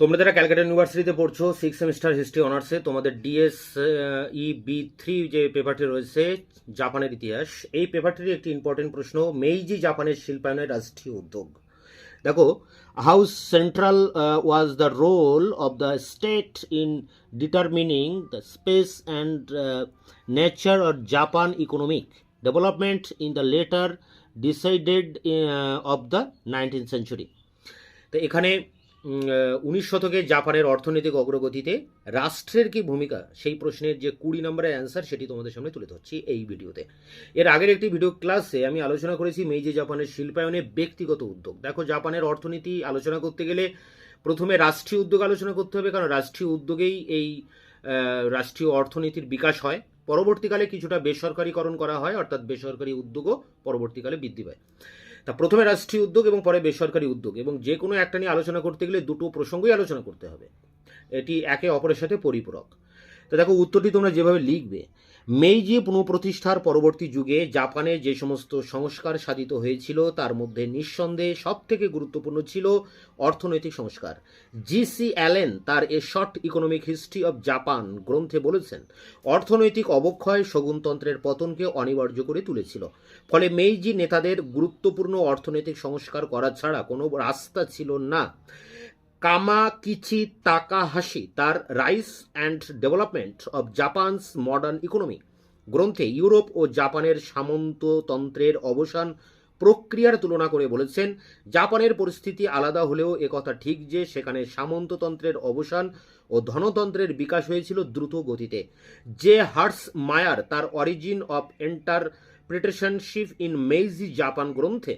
তোমরা যারা ক্যালকাটা ইউনিভার্সিটিতে পড়ছো সিক্স সেমিস্টার হিস্ট্রি অনার্সে তোমাদের ডিএস ই বি থ্রি যে পেপারটি রয়েছে, জাপানের ইতিহাস, এই পেপারটির একটি ইম্পর্টেন্ট প্রশ্ন মেইজি জাপানের শিল্পায়নের রাষ্ট্রীয় উদ্যোগ দেখো how central was the role of the state in determining the space and nature or Japan economic development in the later decided of the nineteen century তো এখানে উনিশ শতকে জাপানের অর্থনৈতিক অগ্রগতিতে রাষ্ট্রের কি ভূমিকা? সেই প্রশ্নের যে কুড়ি নম্বরের অ্যান্সার সেটি তোমাদের সামনে তুলে ধরছি এই ভিডিওতে। এর আগের একটি ভিডিও ক্লাসে আমি আলোচনা করেছি মেইজি জাপানের শিল্পায়নে ব্যক্তিগত উদ্যোগ। দেখো, জাপানের অর্থনীতি আলোচনা করতে গেলে প্রথমে রাষ্ট্রীয় উদ্যোগ আলোচনা করতে হবে, কারণ রাষ্ট্রীয় উদ্যোগেই এই রাষ্ট্রীয় অর্থনীতির বিকাশ হয়। পরবর্তীকালে কিছুটা বেসরকারীকরণ করা হয়, অর্থাৎ বেসরকারি উদ্যোগও পরবর্তীকালে বৃদ্ধি পায়। তা প্রথমে রাষ্ট্রীয় উদ্যোগ এবং পরে বেসরকারি উদ্যোগ এবং যে কোনো একটা নিয়ে আলোচনা করতে গেলে দুটো প্রসঙ্গই আলোচনা করতে হবে। এটি একে অপরের সাথে পরিপূরক। তো দেখো, উত্তরটি তোমরা যেভাবে লিখবে মেইজি পুনঃপ্রতিষ্ঠার পরবর্তী যুগে জাপানে যে সমস্ত সংস্কার সাধিত হয়েছিল, তার মধ্যে নিঃসন্দেহে সব থেকে গুরুত্বপূর্ণ ছিল অর্থনৈতিক সংস্কার। জি সি অ্যালেন তার a short economic history of Japan গ্রন্থে বলেছেন, অর্থনৈতিক অবক্ষয় শগুনতন্ত্রের পতনকে অনিবার্য করে তুলেছিল। ফলে মেইজি নেতাদের গুরুত্বপূর্ণ অর্থনৈতিক সংস্কার করা ছাড়া কোনো রাস্তা ছিল না। কামাকিচি তাকাহাসি তার rise and development of Japan's modern economy. গ্রন্থে ইউরোপ ও জাপানের সামন্ততন্ত্রের অবসান প্রক্রিয়ার তুলনা করে বলেছেন, জাপানের পরিস্থিতি আলাদা হলেও একথা ঠিক যে সেখানে সামন্ততন্ত্রের অবসান ও ধনতন্ত্রের বিকাশ হয়েছিল দ্রুত গতিতে। যে হার্স মায়ার তার origin of entrepreneurship in Meiji Japan গ্রন্থে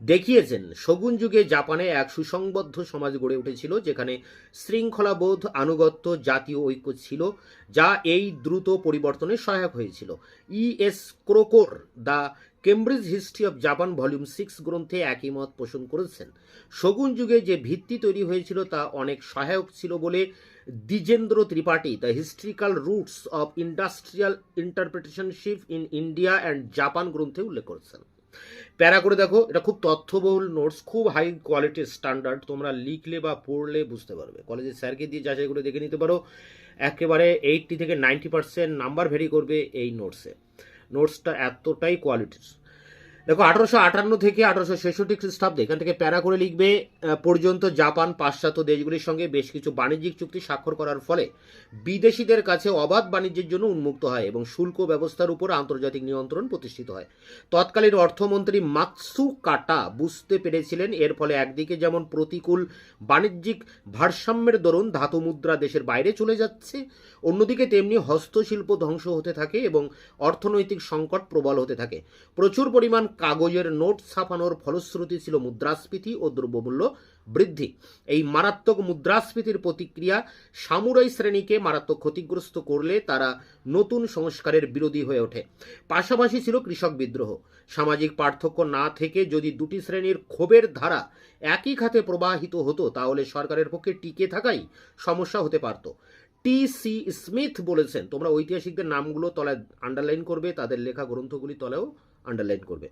দেখিয়েছেন, শগুন যুগে জাপানে এক সুসংবদ্ধ সমাজ গড়ে উঠেছিল, যেখানে শৃঙ্খলাবোধ আনুগত্য জাতীয় ঐক্য ছিল, যা এই দ্রুত পরিবর্তনে সহায়ক হয়েছিল। E S Crawcour the Cambridge history of Japan volume six গ্রন্থে একই মত পোষণ করেছেন। শগুন যুগে যে ভিত্তি তৈরি হয়েছিল, তা অনেক সহায়ক ছিল বলে Dwijendra Tripathi, the historical roots of industrial entrepreneurship in India and Japan গ্রন্থে উল্লেখ করেছেন। প্যারা করে দেখো, এটা খুব তথ্যবহুল নোটস খুব হাই কোয়ালিটির স্ট্যান্ডার্ড তোমরা লিখলে বা পড়লে বুঝতে পারবে। কলেজের স্যারকে দিয়ে যাচাই করে দেখে নিতে পারো। একেবারে এইটটি থেকে নাইনটি পার্সেন্ট নাম্বার ভেরি করবে এই নোটসে নোটসটা এতটাই কোয়ালিটির দেখো, আঠারোশো আটান্ন থেকে আঠারোশো ছেষট্টি খ্রিস্টাব্দে এখান থেকে প্যারা করে লিখবে পর্যন্ত জাপান, পাশ্চাত্য দেশগুলির সঙ্গে বেশ কিছু বাণিজ্যিক চুক্তি স্বাক্ষর করার ফলে বিদেশিদের কাছে অবাধ বাণিজ্যের জন্য উন্মুক্ত হয় এবং শুল্ক ব্যবস্থার উপর আন্তর্জাতিক নিয়ন্ত্রণ প্রতিষ্ঠিত হয়। তৎকালীন অর্থমন্ত্রী মাতসু কাটা বুঝতে পেরেছিলেন, এর ফলে একদিকে যেমন প্রতিকূল বাণিজ্যিক ভারসাম্যের দরুন ধাতু মুদ্রা দেশের বাইরে চলে যাচ্ছে, অন্যদিকে তেমনি হস্তশিল্প ধ্বংস হতে থাকে এবং অর্থনৈতিক সংকট প্রবল হতে থাকে। প্রচুর পরিমাণ কাগজের নোট ছাপানোর ফলশ্রুতি ছিল মুদ্রাস্ফীতি ও দ্রব্যমূল্য বৃদ্ধি। এই মারাত্মক মুদ্রাস্ফীতির প্রতিক্রিয়া সামুরাই শ্রেণীকে মারাত্মক ক্ষতিগ্রস্ত করলে তারা নতুন সংস্কারের বিরোধী হয়ে ওঠে। পাশাপাশি ছিল কৃষক বিদ্রোহ। সামাজিক পার্থক্য না থেকে যদি দুটি শ্রেণির ক্ষোভের ধারা একই খাতে প্রবাহিত হতো, তাহলে সরকারের পক্ষে টিকে থাকাই সমস্যা হতে পারত। টি সি স্মিথ বলেছেন, তোমরা ঐতিহাসিকদের নামগুলো তলায় আন্ডারলাইন করবে, তাদের লেখা গ্রন্থগুলি তলেও আন্ডারলাইন করবে।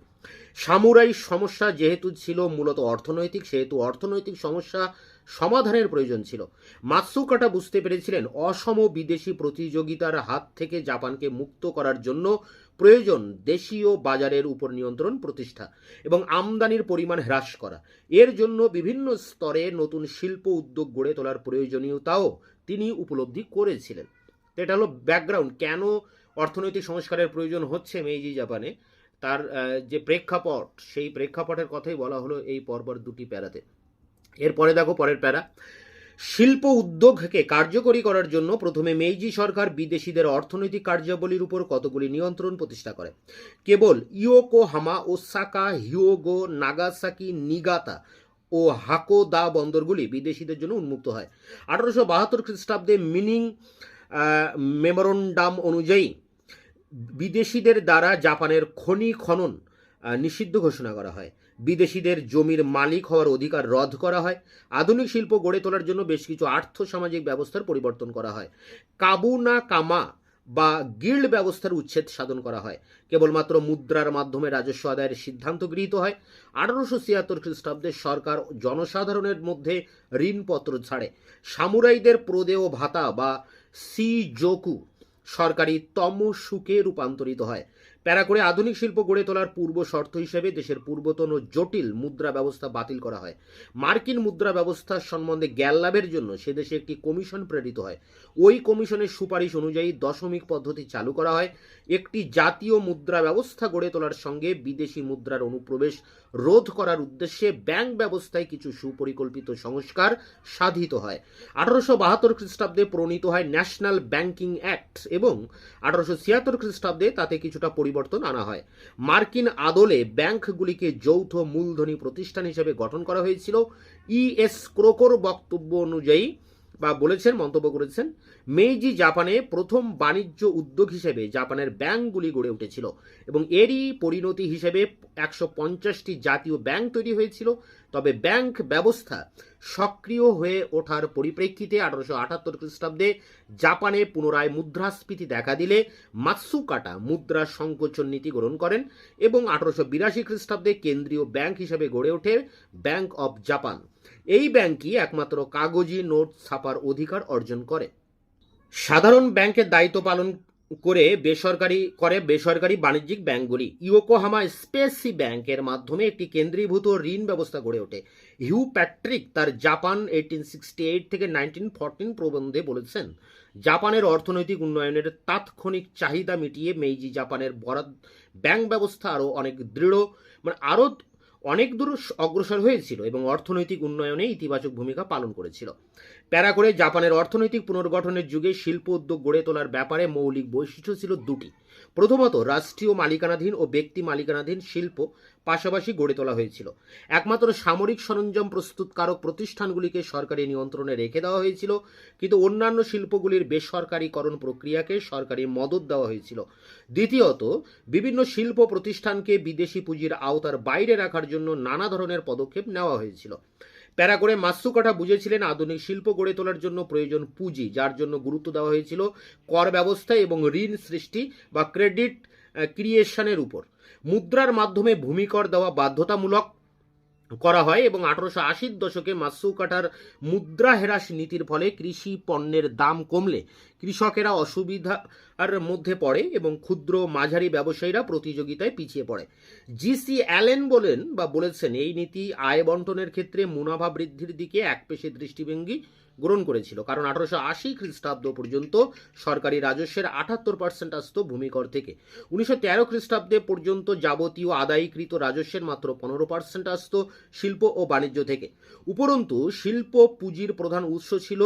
সামুরাই সমস্যা যেহেতু ছিল মূলত অর্থনৈতিক, সেহেতু অর্থনৈতিক সমস্যা সমাধানের প্রয়োজন ছিল। মাতসুকাটা বুঝতে পেরেছিলেন, অসম বিদেশি প্রতিযোগিতার হাত থেকে জাপানকে মুক্ত করার জন্য প্রয়োজন দেশীয় বাজারের উপর নিয়ন্ত্রণ প্রতিষ্ঠা এবং আমদানির পরিমাণ হ্রাস করা। এর জন্য বিভিন্ন স্তরে নতুন শিল্প উদ্যোগ গড়ে তোলার প্রয়োজনীয়তাও তিনি উপলব্ধি করেছিলেন। এটা হলো ব্যাকগ্রাউন্ড কেন অর্থনৈতিক সংস্কারের প্রয়োজন হচ্ছে মেইজি জাপানে? তার যে প্রেক্ষাপট, সেই প্রেক্ষাপটের কথাই বলা হলো এই পরপর দুটি প্যারাতে। এরপরে দেখো পরের প্যারা। শিল্প উদ্যোগকে কার্যকরী করার জন্য প্রথমে মেইজি সরকার বিদেশিদের অর্থনৈতিক কার্যাবলীর উপর কতগুলি নিয়ন্ত্রণ প্রতিষ্ঠা করে। কেবল Yokohama, Osaka, Hyogo, Nagasaki, Niigata ও হাকোদা বন্দরগুলি বিদেশিদের জন্য উন্মুক্ত হয়। আঠারোশো বাহাত্তর খ্রিস্টাব্দে মিনিং মেমোরন্ডাম অনুযায়ী বিদেশিদের দ্বারা জাপানের খনি খনন নিষিদ্ধ ঘোষণা করা হয়। বিদেশিদের জমির মালিক হওয়ার অধিকার রদ করা হয়। আধুনিক শিল্প গড়ে তোলার জন্য বেশ কিছু আর্থ সামাজিক ব্যবস্থার পরিবর্তন করা হয়। কাবুনা কামা বা গিল্ড ব্যবস্থার উচ্ছেদ সাধন করা হয়। কেবলমাত্র মুদ্রার মাধ্যমে রাজস্ব আদায়ের সিদ্ধান্ত গৃহীত হয়। আঠারোশো ছিয়াত্তর খ্রিস্টাব্দে সরকার জনসাধারণের মধ্যে ঋণপত্র ছাড়ে। সামুরাইদের প্রদেয় ভাতা বা সি জোকু সরকারি তমসুকে রূপান্তরিত হয়। প্যারা করে আধুনিক শিল্প গড়ে তোলার পূর্ব শর্ত হিসেবে দেশের পূর্বতন ও জটিল মুদ্রা ব্যবস্থা বাতিল করা হয়। মার্কিন মুদ্রা ব্যবস্থার সম্বন্ধে জ্ঞান লাভের জন্য সে দেশে একটি কমিশন প্রেরিত হয়। ওই কমিশনের সুপারিশ অনুযায়ী দশমিক পদ্ধতি চালু করা হয়। একটি জাতীয় মুদ্রা ব্যবস্থা গড়ে তোলার সঙ্গে বিদেশি মুদ্রার অনুপ্রবেশ রোধ করার উদ্দেশ্যে ব্যাংক ব্যবস্থায় কিছু সুপরিকল্পিত সংস্কার সাধিত হয়। আঠারোশো বাহাত্তর খ্রিস্টাব্দে প্রণীত হয় ন্যাশনাল ব্যাংকিং অ্যাক্ট এবং আঠারোশো ছিয়াত্তর খ্রিস্টাব্দে তাতে কিছুটা পরিবর্তন আনা হয়। মার্কিন আদলে ব্যাংকগুলিকে যৌথ মূলধনী প্রতিষ্ঠান হিসেবে গঠন করা হয়েছিল। ইএস ক্রোকোর বক্তব্য অনুযায়ী বা বলেছেন, মন্তব্য করেছেন মেইজি জাপানে প্রথম বাণিজ্য উদ্যোগ হিসেবে জাপানের ব্যাংকগুলি গড়ে উঠেছিল এবং এরই পরিণতি হিসেবে একশো পঞ্চাশটি জাতীয় ব্যাংক তৈরি হয়েছিল। তবে ব্যাংক ব্যবস্থা সক্রিয় হয়ে ওঠার পরিপ্রেক্ষিতে আঠারোশো আটাত্তর খ্রিস্টাব্দে জাপানে পুনরায় মুদ্রাস্ফীতি দেখা দিলে মাৎসুকাটা মুদ্রা সংকোচন নীতি গ্রহণ করেন এবং আঠারোশো বিরাশি খ্রিস্টাব্দে কেন্দ্রীয় ব্যাংক হিসেবে গড়ে ওঠে ব্যাংক অব জাপান। এই ব্যাংকই একমাত্র কাগজি নোট ছাপার অধিকার অর্জন করে। সাধারণ ব্যাংকের দায়িত্ব পালন করে বেসরকারি করে বেসরকারি বাণিজ্যিক ব্যাংকগুলি। ইয়োকোহামা স্পেসি ব্যাংকের মাধ্যমে একটি কেন্দ্রীভূত ঋণ ব্যবস্থা গড়ে ওঠে। হিউ প্যাট্রিক তার জাপান এইটিন সিক্সটি এইট থেকে নাইনটিন ফোরটিন প্রবন্ধে বলেছেন, জাপানের অর্থনৈতিক উন্নয়নের তাৎক্ষণিক চাহিদা মিটিয়ে মেইজি জাপানের বরাদ ব্যাংক ব্যবস্থা আরও অনেক দৃঢ় মানে আরও অনেক দূর অগ্রসর হয়েছিল এবং অর্থনৈতিক উন্নয়নে ইতিবাচক ভূমিকা পালন করেছিল। প্যারা করে জাপানের অর্থনৈতিক পুনর্গঠনের যুগে শিল্প উদ্যোগ গড়ে তোলার ব্যাপারে মৌলিক বৈশিষ্ট্য ছিল দুটি। প্রথমত, রাষ্ট্রীয় মালিকানাধীন ও ব্যক্তি মালিকানাধীন শিল্প পাশাপাশি গড়ে তোলা হয়েছিল। একমাত্র সামরিক সরঞ্জাম প্রস্তুতকারক প্রতিষ্ঠানগুলিকে সরকারি নিয়ন্ত্রণে রেখে দেওয়া হয়েছিল, কিন্তু অন্যান্য শিল্পগুলির বেসরকারীকরণ প্রক্রিয়াকে সরকারি মদত দেওয়া হয়েছিল। দ্বিতীয়ত, বিভিন্ন শিল্প প্রতিষ্ঠানকে বিদেশি পুঁজির আওতার বাইরে রাখার জন্য নানা ধরনের পদক্ষেপ নেওয়া হয়েছিল। প্যারা করে মাসুকাটা বুঝেছিলেন আধুনিক শিল্প গড়ে তোলার জন্য প্রয়োজন পুঁজি, যার জন্য গুরুত্ব দেওয়া হয়েছিল কর ব্যবস্থা এবং ঋণ সৃষ্টি বা ক্রেডিট ক্রিয়েশনের উপর। মুদ্রার মাধ্যমে ভূমিকর দেওয়া বাধ্যতামূলক করা হয় এবং আঠারোশো আশির দশকে মাসুকাটার মুদ্রা হ্রাস নীতির ফলে কৃষি পণ্যের দাম কমলে কৃষকেরা অসুবিধার মধ্যে পড়ে এবং ক্ষুদ্র মাঝারি ব্যবসায়ীরা প্রতিযোগিতায় পিছিয়ে পড়ে। জিসি অ্যালেন বলেন বা বলেছেন, এই নীতি আয় বন্টনের ক্ষেত্রে মুনাফা বৃদ্ধির দিকে একপেশে দৃষ্টিভঙ্গি গ্রহণ করেছিল। কারণ আঠারোশো আশি খ্রিস্টাব্দ পর্যন্ত সরকারি রাজস্বের আটাত্তর পার্সেন্ট আসত ভূমিকর থেকে। উনিশশো তেরো খ্রিস্টাব্দে পর্যন্ত যাবতীয় আদায়কৃত রাজস্বের মাত্র পনেরো পার্সেন্ট আসত শিল্প ও বাণিজ্য থেকে। উপরন্তু শিল্প পুঁজির প্রধান উৎস ছিল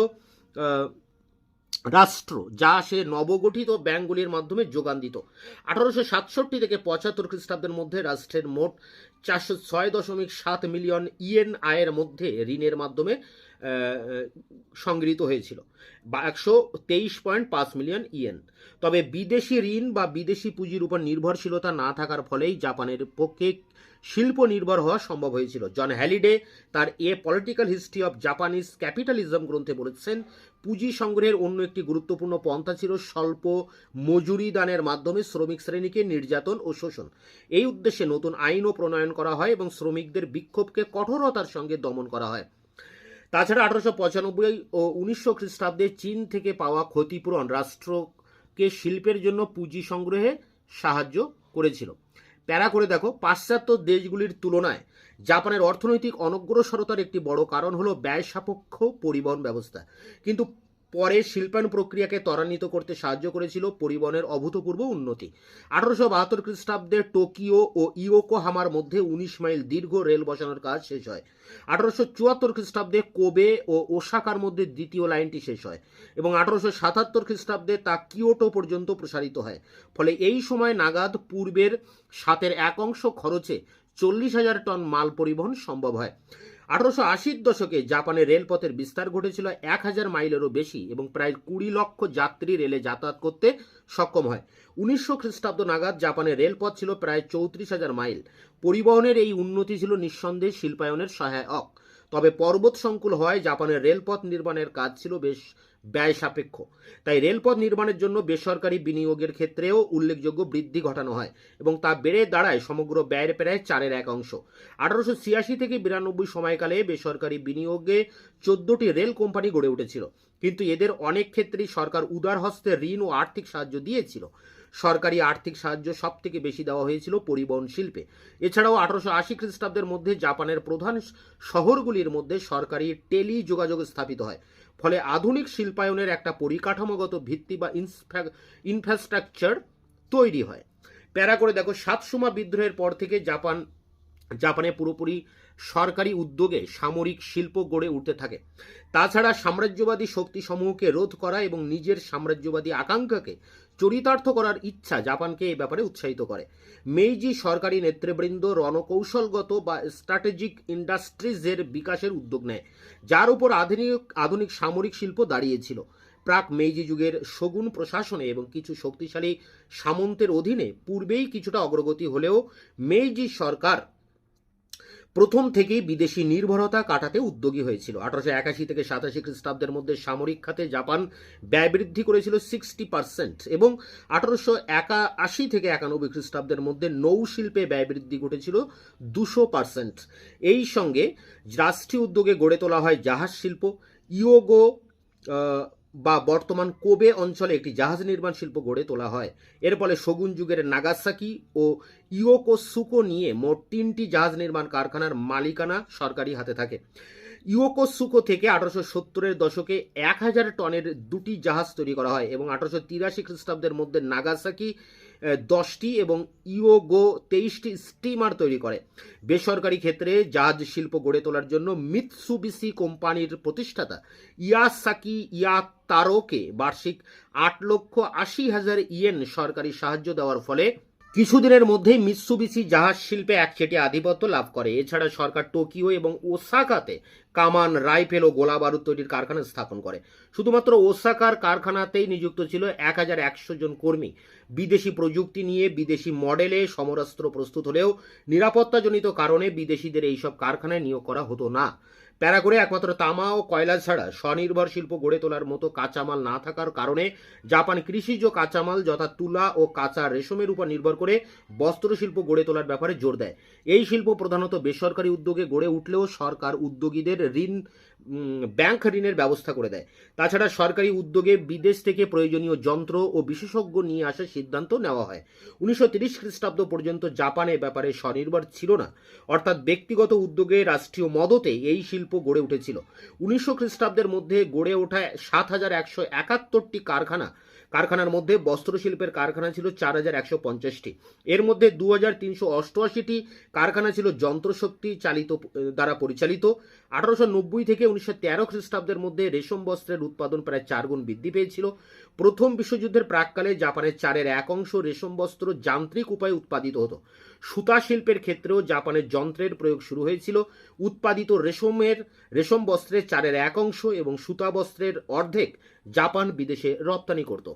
রাষ্ট্র, যা সে নবগঠিত ব্যাংকগুলির মাধ্যমে যোগান দিত আঠারোশো সাতষট্টি থেকে পঁচাত্তর খ্রিস্টাব্দের মধ্যে রাষ্ট্রের মোট চারশো ছয় দশমিক সাত মিলিয়ন ইএন আয়ের মধ্যে ঋণের মাধ্যমে সংগৃহীত হয়েছিল, বা একশো তেইশ পয়েন্ট পাঁচ মিলিয়ন ইয়েন। তবে বিদেশি ঋণ বা বিদেশি পুঁজির উপর নির্ভরশীলতা না থাকার ফলেই জাপানের পক্ষে শিল্প নির্ভর হওয়া সম্ভব হয়েছিল। জন হ্যালিডে তার a political history of Japanese capitalism গ্রন্থে বলেছেন পুঁজি সংগ্রহের অন্য একটি গুরুত্বপূর্ণ পন্থা ছিল স্বল্প মজুরি দানের মাধ্যমে শ্রমিক শ্রেণীকে নির্যাতন ও শোষণ। এই উদ্দেশ্যে নতুন আইনও প্রণয়ন করা হয় এবং শ্রমিকদের বিক্ষোভকে কঠোরতার সঙ্গে দমন করা হয়। তাছাড়া আঠারোশো পঁচানব্বই ও উনিশশো খ্রিস্টাব্দে চীন থেকে পাওয়া ক্ষতিপূরণ রাষ্ট্রকে শিল্পের জন্য পুঁজি সংগ্রহে সাহায্য করেছিল। প্যারা করে দেখো, পাশ্চাত্য দেশগুলির তুলনায় জাপানের অর্থনৈতিক অনগ্রসরতার একটি বড় কারণ হলো ব্যয় সাপেক্ষ পরিবহন ব্যবস্থা। কিন্তু পরে শিল্পায়ন প্রক্রিয়াকে ত্বরান্বিত করতে সাহায্য করেছিল পরিবহনের অভূতপূর্ব উন্নতি। আঠারোশো বাহাত্তর খ্রিস্টাব্দে টোকিও ও ইয়োকোহামার মধ্যে উনিশ মাইল দীর্ঘ রেল বসানোর কাজ শেষ হয়। আঠারোশো চুয়াত্তর খ্রিস্টাব্দে কোবে ও ওসাকার মধ্যে দ্বিতীয় লাইনটি শেষ হয় এবং আঠারোশো সাতাত্তর খ্রিস্টাব্দে তা কিয়োটো পর্যন্ত প্রসারিত হয়। ফলে এই সময় নাগাদ পূর্বের সাতের এক অংশ খরচে চল্লিশ হাজার টন মাল পরিবহন সম্ভব হয়। আঠারোশো আশির দশকে জাপানের রেলপথের বিস্তার ঘটেছিল এক হাজার মাইলেরও বেশি এবং প্রায় কুড়ি লক্ষ যাত্রী রেলে যাতায়াত করতে সক্ষম হয়। উনিশশো খ্রিস্টাব্দ নাগাদ জাপানের রেলপথ ছিল প্রায় চৌত্রিশ হাজার মাইল। পরিবহনের এই উন্নতি ছিল নিঃসন্দেহে শিল্পায়নের সহায়ক। তবে পর্বত সংকুল হওয়ায় জাপানের রেলপথ নির্মাণের কাজ ছিল বেশ ব্যয় সাপেক্ষ তাই রেলপথ নির্মাণের জন্য বেসরকারি বিনিয়োগের ক্ষেত্রেও উল্লেখযোগ্য বৃদ্ধি ঘটানো হয় এবং তা বেড়ে দাঁড়ায় সমগ্র ব্যয়ের প্রায় চারের এক অংশ। আঠারোশো ছিয়াশি থেকে বিরানব্বই সময়কালে বেসরকারি বিনিয়োগে চোদ্দটি রেল কোম্পানি গড়ে উঠেছিল। কিন্তু এদের অনেক ক্ষেত্রেই সরকার উদার হস্তে ঋণ ও আর্থিক সাহায্য দিয়েছিল। সরকারি আর্থিক সাহায্য সব থেকে বেশি দেওয়া হয়েছিল পরিবহন শিল্পে। এছাড়াও আঠারোশো আশি খ্রিস্টাব্দের মধ্যে জাপানের প্রধান শহরগুলির মধ্যে সরকারি টেলি যোগাযোগ স্থাপিত হয়। ফলে আধুনিক শিল্পায়নের একটা পরিকাঠামোগত ভিত্তি বা ইনফ্রাস্ট্রাকচার তৈরি হয়। প্যারা করে দেখো, সাতসুমা বিদ্রোহের পর থেকে জাপান, জাপানে পুরোপুরি সরকারি উদ্যোগে সামরিক শিল্প গড়ে উঠতে থাকে। তাছাড়া সাম্রাজ্যবাদী শক্তিসমূহকে রোধ করা এবং নিজের সাম্রাজ্যবাদী আকাঙ্ক্ষাকে চরিতার্থ করার ইচ্ছা জাপানকে এই ব্যাপারে উৎসাহিত করে। মেইজি সরকারি নেতৃবৃন্দ রণকৌশলগত বা স্ট্র্যাটেজিক ইন্ডাস্ট্রিজের বিকাশের উদ্যোগ নেয়, যার উপর আধুনিক আধুনিক সামরিক শিল্প দাঁড়িয়েছিল। প্রাক মেইজি যুগের শগুন প্রশাসনে এবং কিছু শক্তিশালী সামন্তের অধীনে পূর্বেই কিছুটা অগ্রগতি হলেও মেইজি সরকার প্রথম থেকেই বিদেশি নির্ভরতা কাটাতে উদ্যোগী হয়েছিল। আঠারোশো একাশি থেকে সাতাশি খ্রিস্টাব্দের মধ্যে সামরিক খাতে জাপান ব্যয় বৃদ্ধি করেছিল সিক্সটি পার্সেন্ট এবং আঠারোশো একাশি থেকে একানব্বই খ্রিস্টাব্দের মধ্যে নৌশিল্পে ব্যয় বৃদ্ধি ঘটেছিল দুশো পার্সেন্ট এই সঙ্গে রাষ্ট্রীয় উদ্যোগে গড়ে তোলা হয় জাহাজ শিল্প। ইয়োগো বা বর্তমান কোবে অঞ্চলে একটি জাহাজ নির্মাণ শিল্প গড়ে তোলা হয়। এর ফলে শগুন যুগের নাগাসাকি ও ইয়োকোসুকো নিয়ে মোট তিনটি জাহাজ নির্মাণ কারখানার মালিকানা সরকারি হাতে থাকে। ইয়োকোসুকো থেকে আঠারোশো সত্তরের দশকে এক হাজার টনের দুটি জাহাজ তৈরি করা হয় এবং আঠারোশো তিরাশি খ্রিস্টাব্দের মধ্যে নাগাসাকি দশটি এবং ইয়োগো তেইশটি স্টিমার তৈরি করে। বেসরকারি ক্ষেত্রে জাহাজ শিল্প গড়ে তোলার জন্য মিৎসুবিসি কোম্পানির প্রতিষ্ঠাতা ইয়াসাকি ইয়াতারোকে বার্ষিক আট লক্ষ আশি হাজার ইয়েন সরকারি সাহায্য দেওয়ার ফলে কিছুদিনের মধ্যেই মিৎসুবিসি জাহাজ শিল্পে একচেটি আধিপত্য লাভ করে। এছাড়া সরকার টোকিও এবং ওসাকাতে কামান, রাইফেল ও গোলা বারুদ তৈরির কারখানা স্থাপন করে। শুধুমাত্র ওসাকার কারখানাতেই নিযুক্ত ছিল এক হাজার একশো জন কর্মী। বিদেশি প্রযুক্তি নিয়ে বিদেশি মডেলে সমরাস্ত্র প্রস্তুত হলেও নিরাপত্তাজনিত কারণে বিদেশিদের এইসব কারখানায় নিয়োগ করা হতো না। প্যারা করে একমাত্র তামা ও কয়লা ছাড়া স্বনির্ভর শিল্প গড়ে তোলার মতো কাঁচামাল না থাকার কারণে জাপান কৃষিজ কাঁচামাল যথা তুলা ও কাঁচা রেশমের উপর নির্ভর করে বস্ত্র শিল্প গড়ে তোলার ব্যাপারে জোর দেয়। এই শিল্প প্রধানত বেসরকারি উদ্যোগে গড়ে উঠলেও সরকার উদ্যোগীদের ঋণ ব্যাংক ঋণের ব্যবস্থা করে দেয়। তাছাড়া সরকারি উদ্যোগে বিদেশ থেকে প্রয়োজনীয় যন্ত্র ও বিশেষজ্ঞ নিয়ে আসার সিদ্ধান্ত নেওয়া হয়। উনিশশো তিরিশ খ্রিস্টাব্দ পর্যন্ত জাপান ব্যাপারে স্বনির্ভর ছিল না। অর্থাৎ ব্যক্তিগত উদ্যোগে রাষ্ট্রীয় মদতে এই শিল্প গড়ে উঠেছিল। উনিশশো খ্রিস্টাব্দের মধ্যে গড়ে ওঠায় সাত হাজার একশো একাত্তরটি কারখানা কারখানার মধ্যে বস্ত্রশিল্পের কারখানা ছিল চার হাজার একশো পঞ্চাশটি। এর মধ্যে দু হাজার তিনশো অষ্টআশিটি কারখানা ছিল যন্ত্রশক্তি চালিত দ্বারা পরিচালিত। আঠারোশো নব্বই থেকে উনিশশো তেরো খ্রিস্টাব্দের মধ্যে রেশম বস্ত্রের উৎপাদন প্রায় চার গুণ বৃদ্ধি পেয়েছিল। প্রথম বিশ্বযুদ্ধের প্রাককালে জাপানের চারের এক অংশ রেশম বস্ত্র যান্ত্রিক উপায়ে উৎপাদিত হতো। সুতা শিল্পের ক্ষেত্রেও জাপানের যন্ত্রের প্রয়োগ শুরু হয়েছিল। উৎপাদিত রেশমের, রেশম বস্ত্রের চারের এক অংশ এবং সুতা বস্ত্রের অর্ধেক জাপান বিদেশে রপ্তানি করত।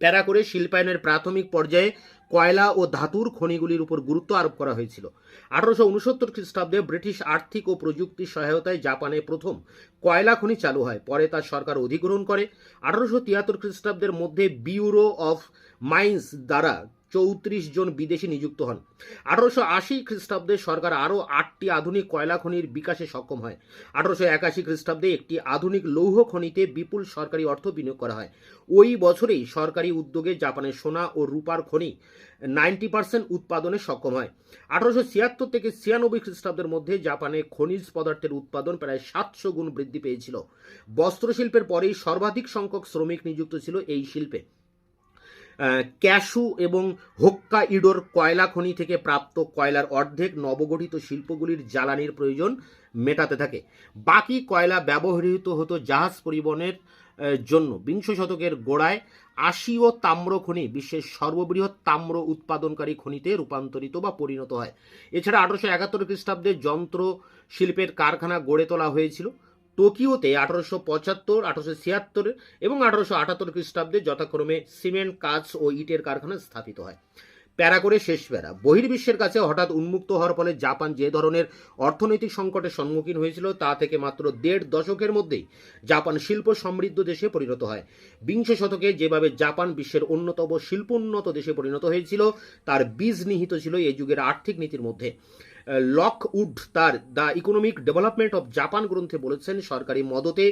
প্যারা করে শিল্পায়নের প্রাথমিক পর্যায়ে কয়লা ও ধাতুর খনিগুলির উপর গুরুত্ব আরোপ করা হয়েছিল। আঠারোশো উনসত্তর খ্রিস্টাব্দে ব্রিটিশ আর্থিক ও প্রযুক্তি সহায়তায় জাপানে প্রথম কয়লা খনি চালু হয়। পরে তার সরকার অধিগ্রহণ করে। আঠারোশো তিয়াত্তর খ্রিস্টাব্দের মধ্যে বিউরো অফ মাইন্স দ্বারা চৌত্রিশ জন বিদেশি নিযুক্ত হন। আঠারোশো আশি খ্রিস্টাব্দে সরকার আরও আটটি আধুনিক কয়লা খনির বিকাশে সক্ষম হয়। আঠারোশো একাশি খ্রিস্টাব্দে একটি আধুনিক লৌহ খনিতে বিপুল সরকারি অর্থ বিনিয়োগ করা হয়। ওই বছরেই সরকারি উদ্যোগে জাপানের সোনা ও রূপার খনি নাইনটি পার্সেন্ট উৎপাদনে সক্ষম হয়। আঠারোশো ছিয়াত্তর থেকে ছিয়ানব্বই খ্রিস্টাব্দের মধ্যে জাপানে খনিজ পদার্থের উৎপাদন প্রায় সাতশো গুণ বৃদ্ধি পেয়েছিল। বস্ত্রশিল্পের পরেই সর্বাধিক সংখ্যক শ্রমিক নিযুক্ত ছিল এই শিল্পে। ক্যাশু এবং হোক্কা ইডোর কয়লা খনি থেকে প্রাপ্ত কয়লার অর্ধেক নবগঠিত শিল্পগুলির জ্বালানির প্রয়োজন মেটাতে থাকে। বাকি কয়লা ব্যবহৃত হতো জাহাজ পরিবহনের জন্য। বিংশ শতকের গোড়ায় আশিও তাম্র খনি, বিশ্বের সর্ববৃহৎ তাম্র উৎপাদনকারী খনিতে রূপান্তরিত বা পরিণত হয়। এছাড়া আঠারোশো একাত্তর খ্রিস্টাব্দে যন্ত্র শিল্পের কারখানা গড়ে তোলা হয়েছিল। টোকিওতে আঠারোশো পঁচাত্তর, আঠারোশো ছিয়াত্তর এবং আঠারোশো আটাত্তর খ্রিস্টাব্দে যথাক্রমে সিমেন্ট, কাঁচ ও ইটের কারখানা স্থাপিত হয়। প্যারা করে শেষ প্যারা। বহির্বিশ্বের কাছে হঠাৎ উন্মুক্ত হওয়ার ফলে জাপান যে ধরনের অর্থনৈতিক সংকটের সম্মুখীন হয়েছিল, তা থেকে মাত্র দেড় দশকের মধ্যেই জাপান শিল্প সমৃদ্ধ দেশে পরিণত হয়। বিংশ শতকে যেভাবে জাপান বিশ্বের অন্যতম শিল্পোন্নত দেশে পরিণত হয়েছিল, তার বীজ নিহিত ছিল এই যুগের আর্থিক নীতির মধ্যে। লক উড তার the economic development of Japan গ্রন্থে বলেছেন, সরকারি মদতে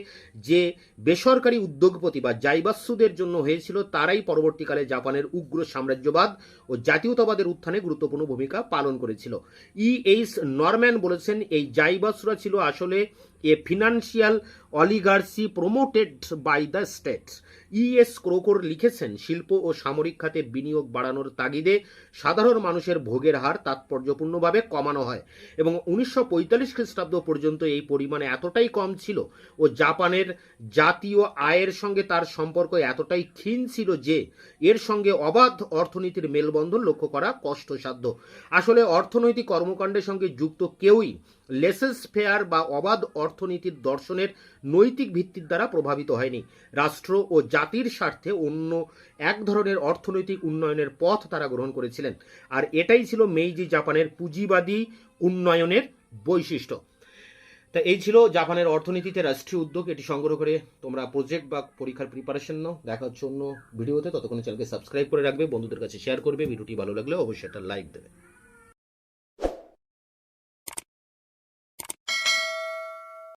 যে বেসরকারি উদ্যোগপতি বা জাইবাস্যুদের জন্য হয়েছিল, তারাই পরবর্তীকালে জাপানের উগ্র সাম্রাজ্যবাদ ও জাতীয়তাবাদের উত্থানে গুরুত্বপূর্ণ ভূমিকা পালন করেছিল। ই এইচ নরম্যান বলেছেন, এই জাইবাসুরা ছিল আসলে a financial oligarchy promoted by the state ES Crawcour লিখেছেন, শিল্প ও সামরিক খাতে বিনিয়োগ বাড়ানোর তাগিদে সাধারণ মানুষের ভোগের হার তাৎপর্যপূর্ণভাবে কমানো হয়। এবং উনিশশো পঁয়তাল্লিশ খ্রিস্টাব্দ পর্যন্ত এই পরিমাণে এতটাই কম ছিল ও জাপানের জাতীয় আয়ের সঙ্গে তার সম্পর্ক এতটাই ক্ষীণ ছিল যে এর সঙ্গে অবাধ অর্থনীতির মেলবন্ধন লক্ষ্য করা কষ্টসাধ্য। আসলে অর্থনৈতিক কর্মকাণ্ডের সঙ্গে যুক্ত কেউই লেসেস ফেয়ার বা অবাধ অর্থনীতির দর্শনের নৈতিক ভিত্তির দ্বারা প্রভাবিত হয়নি। রাষ্ট্র ও জাতির স্বার্থে অন্য এক ধরনের অর্থনৈতিক উন্নয়নের পথ তারা গ্রহণ করেছিলেন। আর এটাই ছিল মেইজি জাপানের পুঁজিবাদী উন্নয়নের বৈশিষ্ট্য। তা এই ছিল জাপানের অর্থনীতিতে রাষ্ট্রীয় উদ্যোগ। এটি সংগ্রহ করে তোমরা প্রজেক্ট বা পরীক্ষার প্রিপারেশন নাও। দেখা হচ্ছে অন্য ভিডিওতে ততক্ষণ চ্যানেলকে সাবস্ক্রাইব করে রাখবে। বন্ধুদের কাছে শেয়ার করবে। ভিডিওটি ভালো লাগলে অবশ্যই একটা লাইক দেবে।